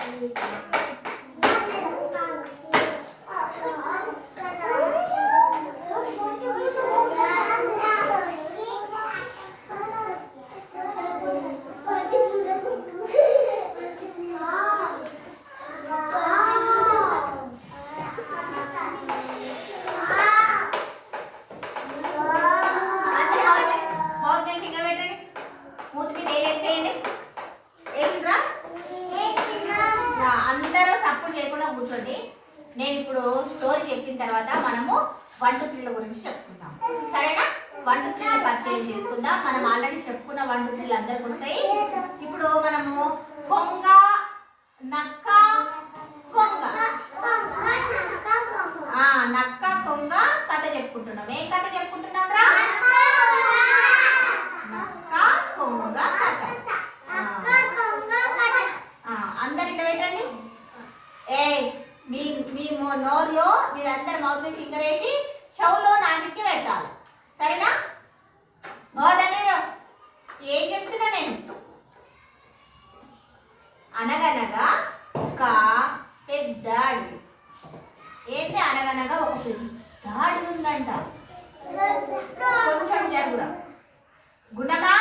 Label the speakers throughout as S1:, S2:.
S1: అందరూ mouth mouth మీద finger పెట్టండి మూతి మీద వేసేయండి వేసిండ్రా అందరూ సపోర్ట్ చేయకుండా కూర్చోండి నేను ఇప్పుడు స్టోరీ చెప్పిన తర్వాత మనము వంట పిల్లల గురించి చెప్పుకుందాం. సరేనా? వంట పరిచయం చేసుకుందాం. మనం ఆల్రెడీ చెప్పుకున్న వంట పిల్లలు అందరికి వస్తాయి. ఇప్పుడు మనము కొంగ నక్క కొంగ. నక్క కొంగ కథ చెప్పుకుంటున్నాం. ఏం కథ చెప్పుకుంటున్నాం రా? నక్క కొంగ కథ. ఆ. పెట్టండి ఏ నోరులో మీరందరు మౌత్ ఫింగర్ వేసి చెవులో నాదికి పెట్టాలి. సరేనా? గోదా మీరు ఏం చెప్తున్నా నేను? అనగనగా ఒక పెద్ద అడవి. ఏంటి అనగనగా ఒక పెద్ద అడవి ఉందంట. కొంచెం జరుగురా. గుణమా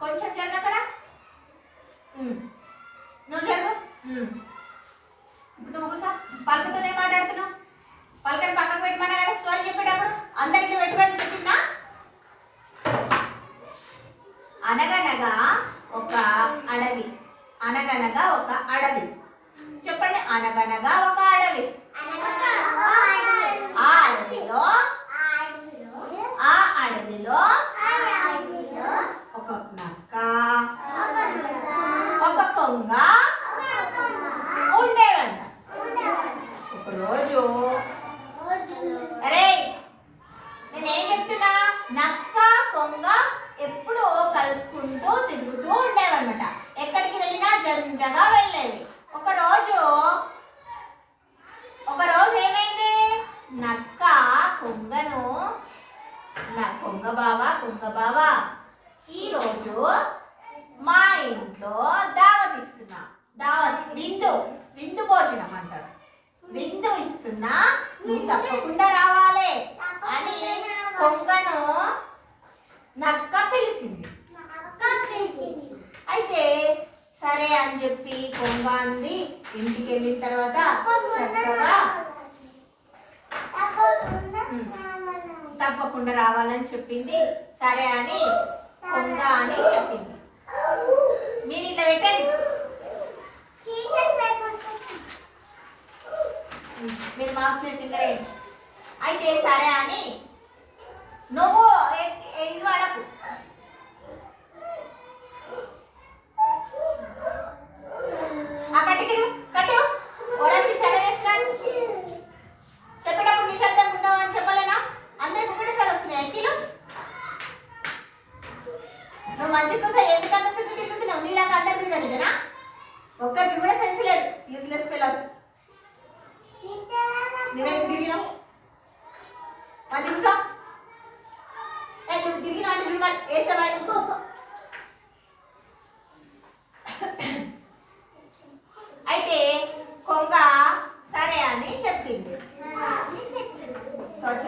S1: కొంచెం జరుగు అక్కడ నువ్వు ఇప్పుడు నువ్వు కూసా. పలకతోనే మాట్లాడుతున్నావు. పలకని పక్కకు పెట్టమన్నా కదా స్టోరీ చెప్పేటప్పుడు అందరికీ పెట్టుబడి చెప్పిందా అనగనగా ఒక అడవి. అనగనగా ఒక అడవి. చెప్పండి. అనగనగా ఒక అడవి. ఆ అడవిలో? ఆ అడవిలో ఒక నక్క ఒక కొంగ ఉండేవంట ఒకరోజు అరే నేనేం చెప్తున్నా నక్క కొంగ ఎప్పుడూ కలుసుకుంటూ తిరుగుతూ ఉండేవన్నమాట ఎక్కడికి వెళ్ళినా వెళ్ళేవి ఒకరోజు ఒకరోజు ఏమైంది నక్క కొంగను నా కొంగ బావా కొంగ బావా ఈరోజు మా ఇంట్లో దావత్ ఇస్తున్నా దావత్ విందు విందు భోజనం అంటారు విందు ఇస్తున్నా నువ్వు తప్పకుండా రావాలి అని కొంగను నక్క పిలిచింది అయితే సరే అని చెప్పి కొంగ అంది. ఇంటికి వెళ్ళిన తర్వాత చక్కగా తప్పకుండా రావాలని. చెప్పింది. సరే అని కొంగ అని చెప్పింది. మీరు ఇట్లా పెట్టండి. మీరు మాకు ఫింగర్ అయితే సరే అని నువ్వు ఇది వాడకు ఆ కట్టికిడు కట్టు ఓరాచి చదవేస్తున్నాను చెప్పేటప్పుడు నిశ్శబ్దంగా ఉండవు అని చెప్పలేనా అందరికి ఒకటేసారి వస్తున్నాయి అక్కీలు నువ్వు మంచి కోసం ఎందుకంత సెన్స్ తిరుగుతున్నావు నీలాగా అందరు తిరగలిగనా ఒక్కరికి కూడా సెన్స్ లేదు యూస్లెస్ ఫెలోస్ నువ్వేం తిరిగినావు మంచి కూసో ఏ నువ్వు తిరిగినావు అంటే చూడు మరి వేసావా అయితే కొంగ సరే అని చెప్పింది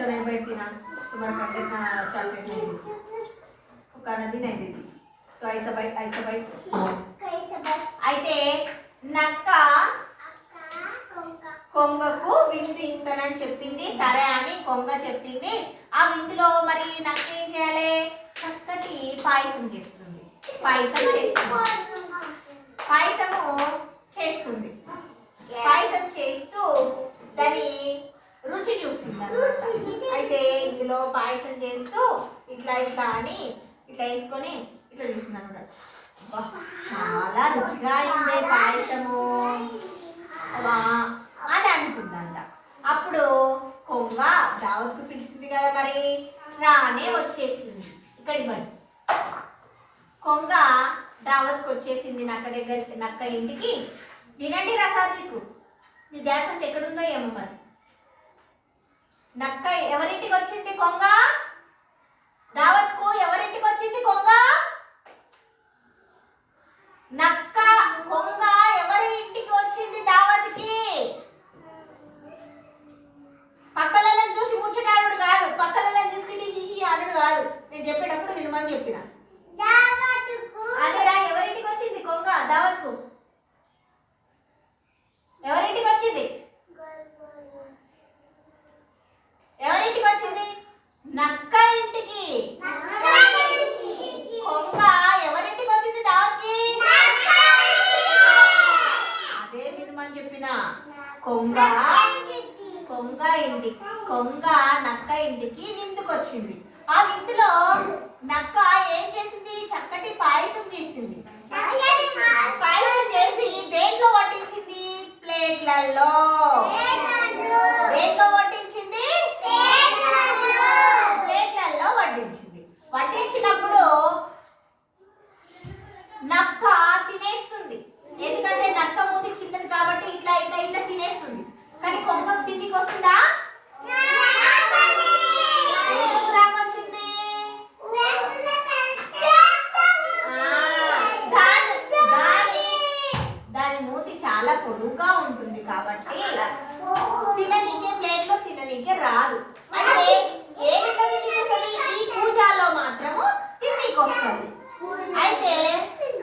S1: तो अच्छा नहीं बैठती ना तुम्हारा कंटेंट ना चल रही है ఒక నది నది तो ऐसा बैठ ऐसा बैठ అయితే నక్క కొంగకు విందు ఇస్తానని చెప్పింది సరే అని కొంగ చెప్పింది ఆ విందులో మరి నక్క ఏం చేయాలి చక్కటి పాయసం చేస్తుంది పాయసం చేస్తుంది పాయసము చేస్తుంది పాయసం చేస్తూ దాని రుచి చూసింది. అయితే ఇందులో పాయసం చేస్తూ ఇట్లా ఇట్లా అని ఇట్లా వేసుకొని ఇట్లా చూసింది అనమాట చాలా రుచిగా అయిందే పాయసము. వా అని అనుకుందంట. అప్పుడు కొంగ దావత్కు పిలిచింది కదా మరి రానే వచ్చేసింది. ఇక్కడ ఇవ్వండి. కొంగ దావత్కి వచ్చేసింది నక్క దగ్గర నక్క ఇంటికి. వినండి రసాత్వికు నీ ధ్యాస అంతా ఎక్కడుందో ఏమో మరి. నక్క ఎవరింటికి వచ్చింది కొంగ దావత్కు ఎవరింటికి వచ్చింది కొంగ నక్క కొంగ ఎవరి ఇంటికి వచ్చింది తెమ్మని చెప్పిన కొంగ. కొంగ ఇంటి కొంగ నక్క ఇంటికి విందుకొచ్చింది. ఆ విందులో నక్క ఏం చేసింది? చక్కటి పాయసం చేసింది. పాయసం చేసి దేంట్లో వడ్డించింది? ప్లేట్లలో. దేంట్లో వడ్డించింది? ప్లేట్లలో వడ్డించింది. వడ్డించినప్పుడు నక్క తినేస్తుంది. ఎందుకంటే నక్క ముందు చిన్నది కాబట్టి ఇట్లా ఇట్లా ఇట్లా తినేస్తుంది. కానీ కొంగ తిండికి వస్తుందా ఎందుకు రాకొచ్చింది ఆ, దాని దాని దాని మూతి చాలా పొడుగుగా ఉంటుంది కాబట్టి తిననీకే ప్లేట్లో తిననీకే రాదు అయితే ఏమిటో తిననీకి వస్తుంది? ఈ పూజాలో మాత్రము తిననీకి వస్తుంది అయితే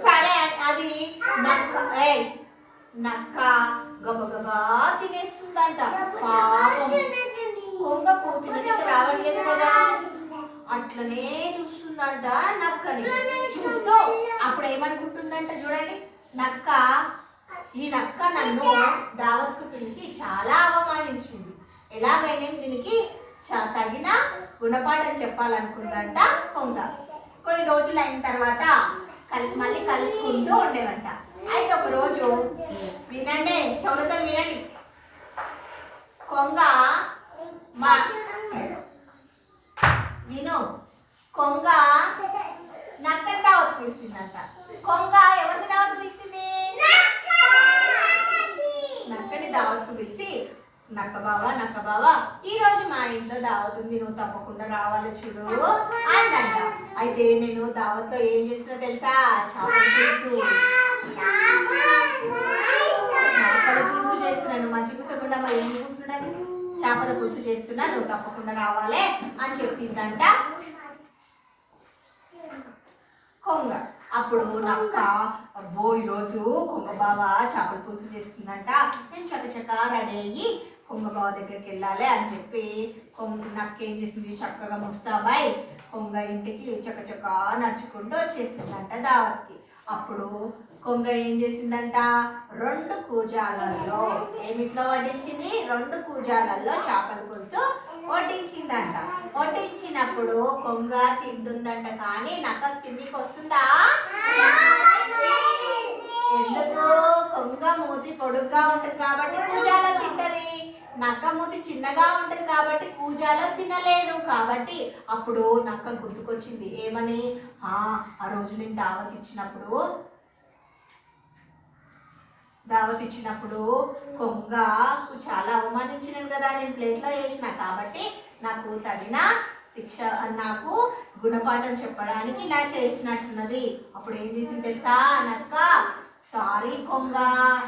S1: సరే అని అది నక్క ఏయ్ నక్క గబగబా తినేస్తుందంట. పాపం. కొంగకు తిననీకి రావట్లేదు కదా. అట్లనే చూస్తుందంట నక్కని. చూస్తూ అప్పుడు ఏమనుకుంటుందంట చూడండి. నక్క ఈ నక్క నన్ను దావత్కు పిలిచి చాలా అవమానించింది. ఎలాగైనా దీనికి చ- తగిన గుణపాఠం చెప్పాలనుకుందంట కొంగ కొన్ని రోజులు అయిన తర్వాత కలి మళ్ళీ కలుసుకుంటూ ఉండేవంట. అయితే ఒక రోజు వినండి చెవులతో వినండి. కొంగ మా విను కొంగ నక్కని దావత్ పిలిచిందంట కొంగ ఎవరిని దావత్ పిలిచింది నక్కని దావత్కు పిలిచి నక్క బావా నక్క బావా ఈ రోజు మా ఇంట్లో దావత్ ఉంది నువ్వు తప్పకుండా రావాలి చూడు అందంట అయితే నేను దావత్లో ఏం చేసినా తెలుసా చేపల పులుసు చేపల పులుసు చేస్తున్నాను మంచి కూసకుండా మరి ఏం కూర్చున్నాడు చేపల పులుసు చేస్తున్నా నువ్వు తప్పకుండా రావాలే అని చెప్పిందంట. కొంగ. అప్పుడు నక్క అబ్బో ఈరోజు కొంగ బావ చేపల పులుసు చేస్తుందంట. నేను చకచక రెడీ అయ్యి కొంగ బావ దగ్గరికి వెళ్ళాలి అని చెప్పి కొంగ నక్క ఏం చేసింది చక్కగా ముస్తాబాయ్ కొంగ ఇంటికి చకచక నడుచుకుంటూ వచ్చేసిందంట దావత్కి. అప్పుడు కొంగ ఏం చేసిందంట? రెండు కూజాలలో ఏమిట్లో వడ్డించింది? రెండు కూజాలలో చేపల పులుసు వడ్డించిందంట. వడ్డించినప్పుడు కొంగ తింటుందంట కానీ నక్క తిండికి వస్తుందా? ఎందుకు? కొంగ మూతి పొడుగ్గా ఉంటుంది కాబట్టి కూజాలో తింటది. నక్క మూతి చిన్నగా ఉంటుంది కాబట్టి కూజాలో తినలేదు కాబట్టి అప్పుడు నక్క గుర్తుకొచ్చింది. ఏమని? "ఆ, ఆ రోజు నేను దావత్ ఇచ్చినప్పుడు దావత్ ఇచ్చినప్పుడు కొంగకు చాలా అవమానించినాను కదా నేను ప్లేట్లో వేసిన. కాబట్టి నాకు తగిన శిక్ష నాకు గుణపాఠం చెప్పడానికి ఇలా చేసినట్టున్నది. అప్పుడు ఏం చేసింది తెలుసా? అనక్క సారీ కొంగ.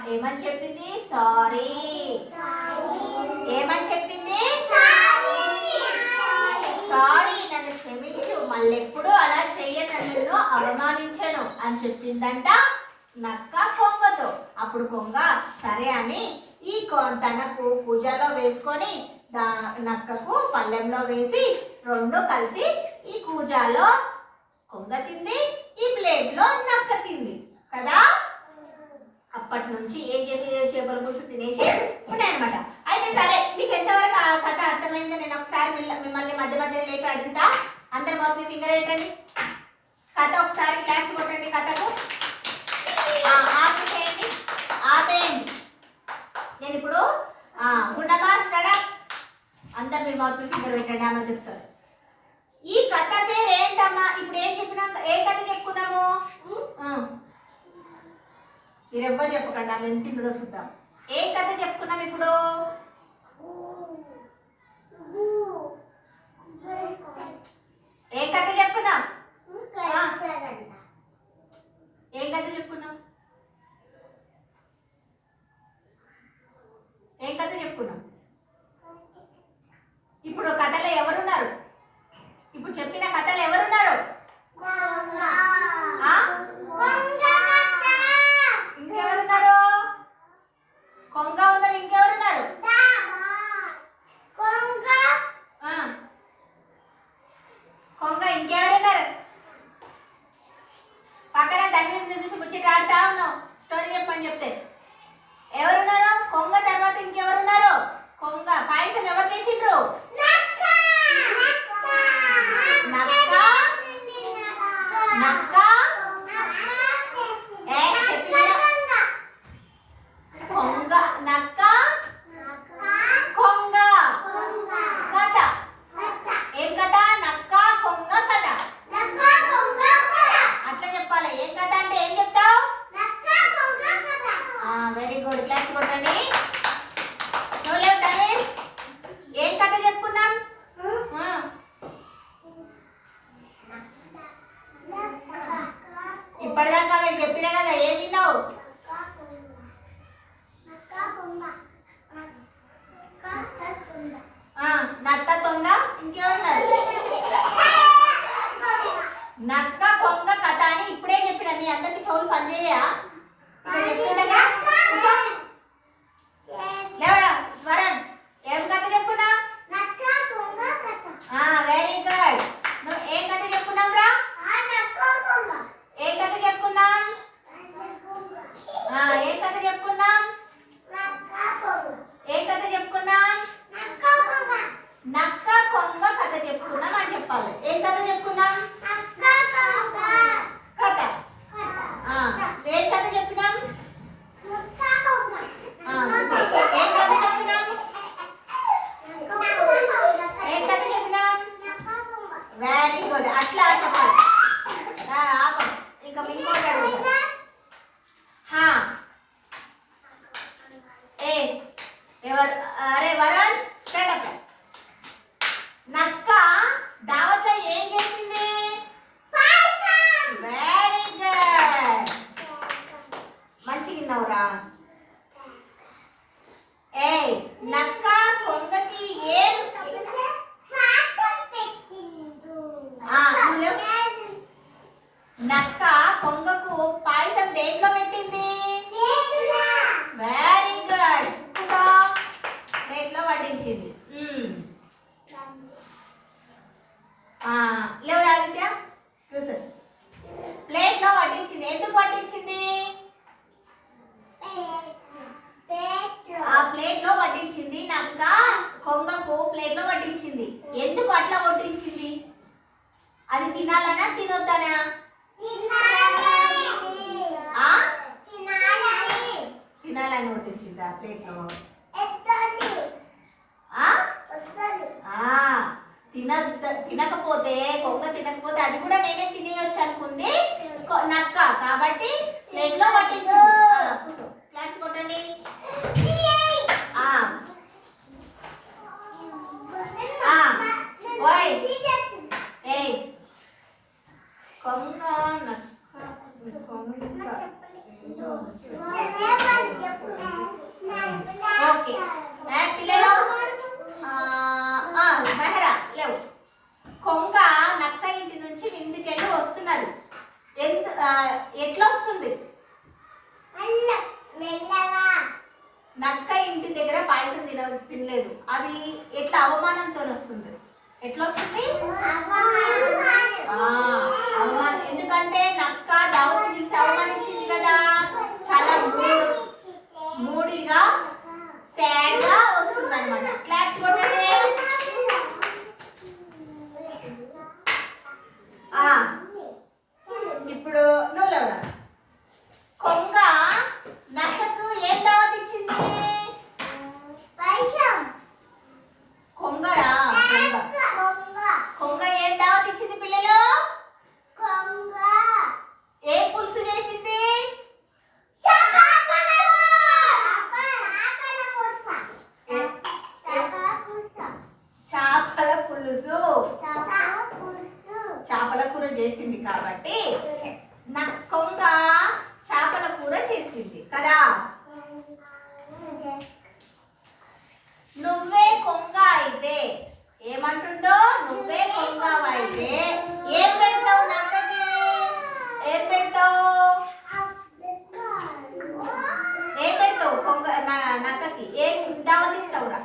S1: ఏమని చెప్పింది? సారీ. ఏమని చెప్పింది? సారీ నన్ను క్షమించు. మళ్ళీ ఎప్పుడు అలా చెయ్యను. అవమానించను. అని చెప్పిందంట నక్క కొంగతో. అప్పుడు కొంగ సరే అని ఈ కొ- తనకు పూజలో వేసుకొని దా నక్కకు పళ్ళెంలో వేసి రెండు కలిసి ఈ కూజాలో కొంగ తింది ఈ ప్లేట్లో నక్క తింది కదా? అప్పటి నుంచి ఏం చెప్పి చేపల పులుసు తినేసి ఉన్నాయన్నమాట. అయితే సరే మీకు ఎంతవరకు ఆ కథ అర్థమైందో నేను ఒకసారి మిమ్మల్ని మధ్య మధ్యలో లేపి అడుగుతా. అందరి బాబు మీ ఫింగర్ ఏంటండి? కథ ఒకసారి క్లాప్స్ కొట్టండి కథకు. ఆ, ఆపేసేయండి ఆపేయండి నేను ఇప్పుడు గుండమా స్టడప్ అందరు మీరు మౌత్ ఫింగర్ పెట్టండి ఆమె చెప్తారు ఈ కథ పేరు ఏంటమ్మా ఇప్పుడు ఏం చెప్పినాం ఏ కథ చెప్పుకున్నాము ఆ. మీరు ఎవ్వరు చెప్పకండి ఆమె ఎంత తింటుందో చూద్దాం ఏ కథ చెప్పుకున్నాం ఇప్పుడు ఏ కథ చెప్పుకున్నాం ఏం కథ చెప్పుకున్నాం ఏం కథ చెప్పుకున్నాం ఇప్పుడు కథలో ఎవరున్నారు? ఇప్పుడు చెప్పిన కథలు ఎవరున్నారు? ఇంకెవరున్నారు? కొంగ ఉన్నారు ఇంకెవరున్నారు? కొంగ ఇంకెవరు 好的。ప్లేట్లో వడ్డించింది ఎందుకు అట్లా వడ్డించింది అది తినాలనా తినొద్దనా? తినాలని. వడ్డించింది ఆ ప్లేట్లో? తినద్ద తినకపోతే కొంగ తినకపోతే అది కూడా నేనే తినేయొచ్చు అనుకుంది నక్క. కాబట్టి ప్లేట్లో కూర్చో. క్లాప్స్ కొట్టండి ఆ, ఆ, ఓయ్ ఏయ్ కొంగ నక్క కొంగ ఓకే ఏ, పిల్లలు ఆ, ఆ, మెహరా లేవు కొంగ నక్క ఇంటి నుంచి విందుకెళ్ళి వస్తున్నది ఎంత ఆ, ఎట్లా వస్తుంది నక్క ఇంటి దగ్గర పాయసం తిన తినలేదు అది ఎట్లా అవమానంతో వస్తుంది? ఎట్లా వస్తుంది అవమానం. ఎందుకంటే నక్క దావత్ పిలిచి అవమానించింది కదా. చాలా మూడు మూడిగా సాడ్గా వస్తుంది అనమాట క్లాప్స్ కొట్టండి ఇప్పుడు నువ్వు లేవరా కొంగ నక్కకు ఏం దావత్ ఇచ్చింది కొంగరా కొంగ కొంగ ఏం దావత్ ఇచ్చింది పిల్లలు ఏ పులుసు చేసింది ఏ- చేపల పులుసు చేపల కూర చేసింది కాబట్టి నా కొంగ చేపల కూర చేసింది కదా నువ్వే కొంగ అయితే ఏమంటుండో నువ్వే కొంగ అయితే ఏం పెడతావు నక్కకి ఏం పెడతావు ఏం పెడతావు కొంగ నా- నక్కకి ఏం దావతిస్తావురా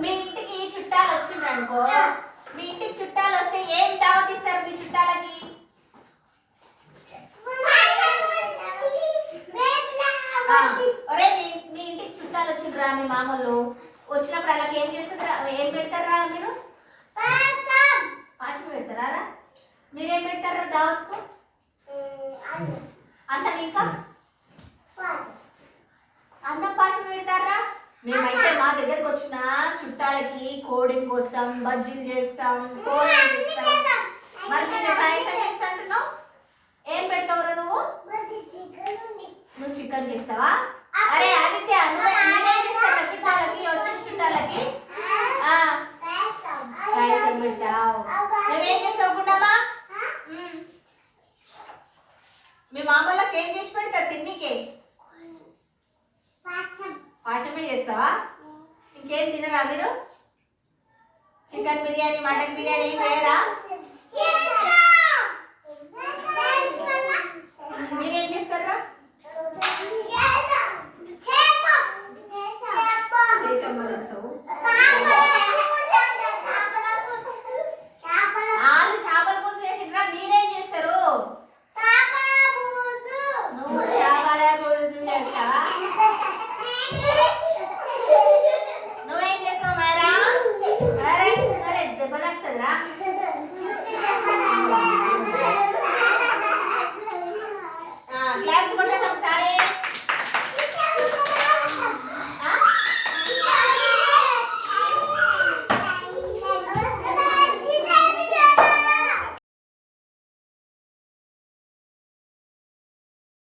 S1: మీ ఇంటికి చుట్టాలు వచ్చిండ్రు అనుకో మీ ఇంటికి చుట్టాలు వస్తే ఏం దావతిస్తారు మీ చుట్టాలకి ఆ, ఒరే మీ మీ ఇంటికి చుట్టాలు వచ్చిండ్రా మీ మామూలు వచ్చినప్పుడు అలాగే ఏం చేస్తారా ఏం పెడతారా మీరు పాశం పెడతారా రా? మీరేం పెడతారా దావత్కు అన్నం ఇంకా అన్నం పాశం పెడతారా మేమైతే మా దగ్గరకు వచ్చిన చుట్టాలకి కోడిని కోస్తాం బజ్జీలు చేస్తాం మరి నేను పాయసం ఏం పెడతావురా నువ్వు నువ్వు చికెన్ చేస్తావా అరే ఆదిత్య చుట్టాలకి వచ్చిన చుట్టాలకి పాయసం పెడతావు నువ్వేం చేస్తావు గుండమ్మా మీ మామూలకి ఏం చేసి పెడతారు తిన్నికే పాశమే చేస్తావా ఇంకేం తినరా మీరు బిర్యానీ మటన్ బిర్యానీ ఏం వేయరా